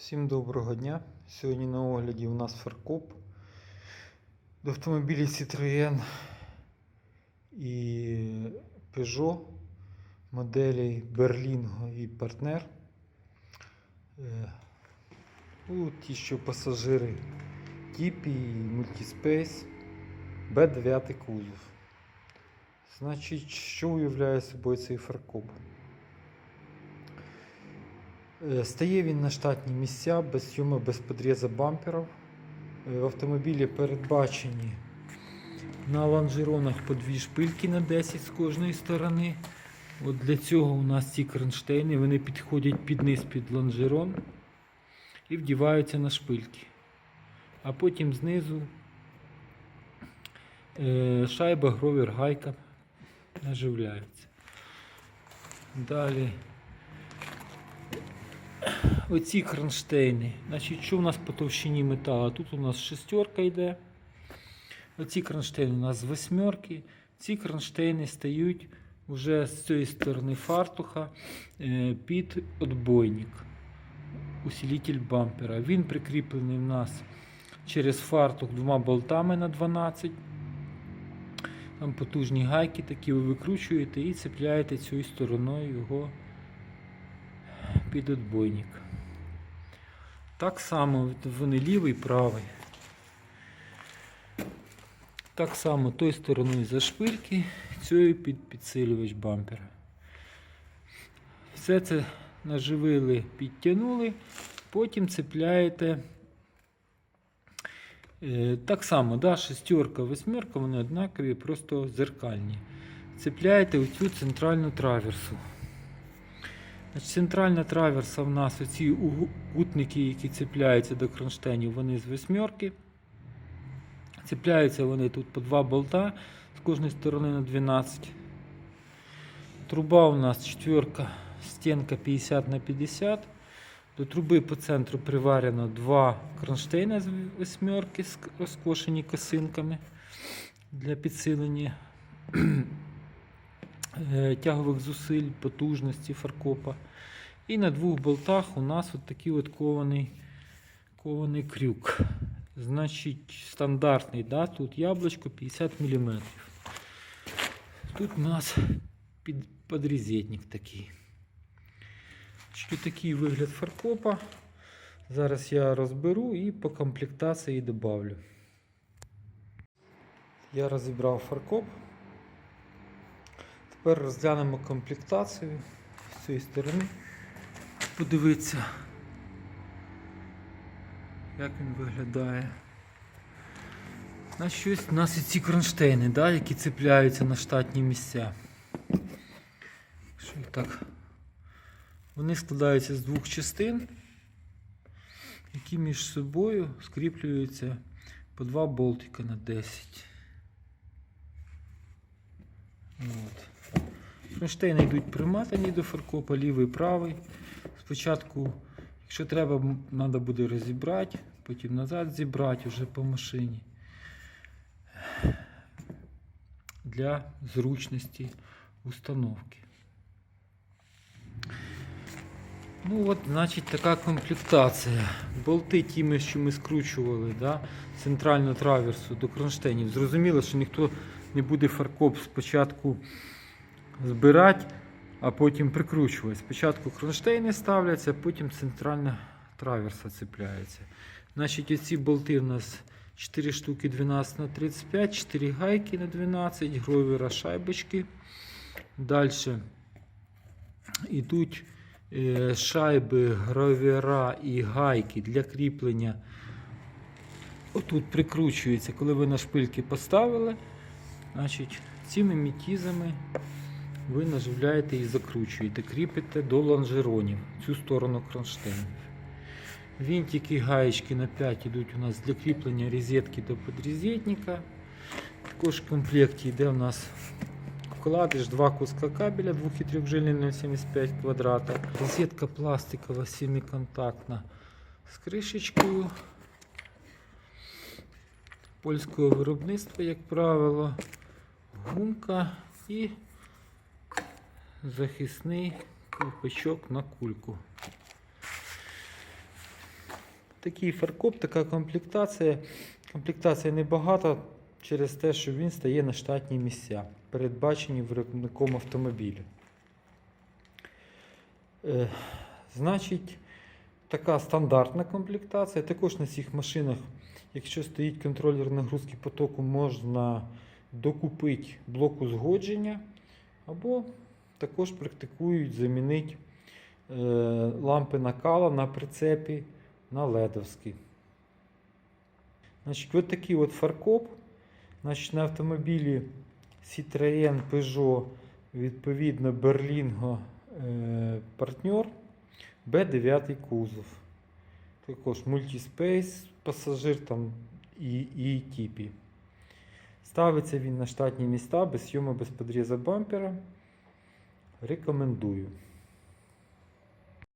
Всім доброго дня. Сьогодні на огляді у нас фаркоп до автомобілів Citroën і Peugeot моделей Berlingo і Partner. Е, Ну, ті, що пасажири Тіпі і Multispace B9 кузов. Значить, що уявляє собою цей фаркоп? Е, Стає він на штатні місця без сйому, без подріза бамперів. Е, В автомобілі передбачені на лонжеронах по дві шпильки на 10 з кожної сторони. От для цього у нас ці кронштейни вони підходять під низ під лонжерон і вдіваються на шпильки. А потім знизу е, шайба, гровер, гайка наживляються. Далі оці кронштейни. Значить, що у нас по товщині металу? Тут у нас шестерка йде. Оці кронштейни у нас восьмерки. Ці кронштейни стають вже з цієї сторони фартуха е, під отбойник. Усилитель бампера. Він прикріплений в нас через фартух двома болтами на 12. Там потужні гайки, такі ви викручуєте і цепляєте цією стороною його під отбойник. Так само вони лівий, правий. Так само той стороною за шпильки, цією під підсилювач бампера. Все це наживили, підтягнули, потім цепляєте. Е, Так само, да, шестерка, восьмерка, вони однакові, просто зеркальні. Цепляєте оцю центральну траверсу. Значить, Центральна траверса в нас оці угу- кутники, які цепляються до кронштейнів, вони з восьмерки. Цепляються вони тут по два болта з кожної сторони на 12. Труба у нас четверка, стінка 50 на 50. До труби по центру приварено два кронштейни з восьмерки розкошені косинками для підсилення тягових зусиль, потужності фаркопа. І на двох болтах у нас от такий от кований, кований крюк. Значить, стандартний, да? тут яблучко 50 мм. Тут у нас під, подрізетник такий. Що такий вигляд фаркопа. Зараз я розберу і по комплектації добавлю. Я розібрав фаркоп. Тепер розглянемо комплектацію з цієї сторони. Подивіться, як він виглядає. На щось у нас і ці кронштейни, да, які цепляються на штатні місця. Що так? Вони складаються з двох частин, які між собою скріплюються по два болтика на 10. От. Кронштейни йдуть приматані до фаркопа, лівий правий. Спочатку, якщо треба, треба буде розібрати, потім назад зібрати вже по машині. Для зручності установки. Ну от, значить, така комплектація. Болти тими, що ми скручували, да? центральну траверсу до кронштейнів. Зрозуміло, що ніхто не буде фаркоп спочатку збирати, а потім прикручувати. Спочатку кронштейни ставляться, потім центральна траверса цепляється. Значить, оці болти у нас 4 штуки 12 на 35, 4 гайки на 12, гровера шайбочки. Далі йдуть е, шайби, гровера і гайки для кріплення. Отут прикручується, коли ви на шпильки поставили, значить цими мітізами ви наживляєте і закручуєте, кріпите до лонжеронів цю сторону кронштейнів. Вінтики, гаєчки на 5 йдуть у нас для кріплення розетки до подрізетника. Також в комплекті йде у нас вкладиш два куска кабеля 2 і 3 жильні 0,75 квадрата. Розетка пластикова, семиконтактна з кришечкою. Польського виробництва, як правило, гумка і захисний ковпачок на кульку. такий фаркоп, така комплектація. Комплектація небагата через те, що він стає на штатні місця, передбачені виробником автомобіля. Е, значить, така стандартна комплектація. Також на цих машинах, якщо стоїть контролер нагрузки потоку, можна докупити блок узгодження, або також практикують замінити е, лампи накала на прицепі на ледовський. Значить, ось такий от фаркоп. Значить, на автомобілі Citroën Peugeot, відповідно, Berlingo е, партнер B9 кузов. Також мультиспейс, пасажир там і, і типі. Ставиться він на штатні міста без сйому без подріза бампера. Рекомендую.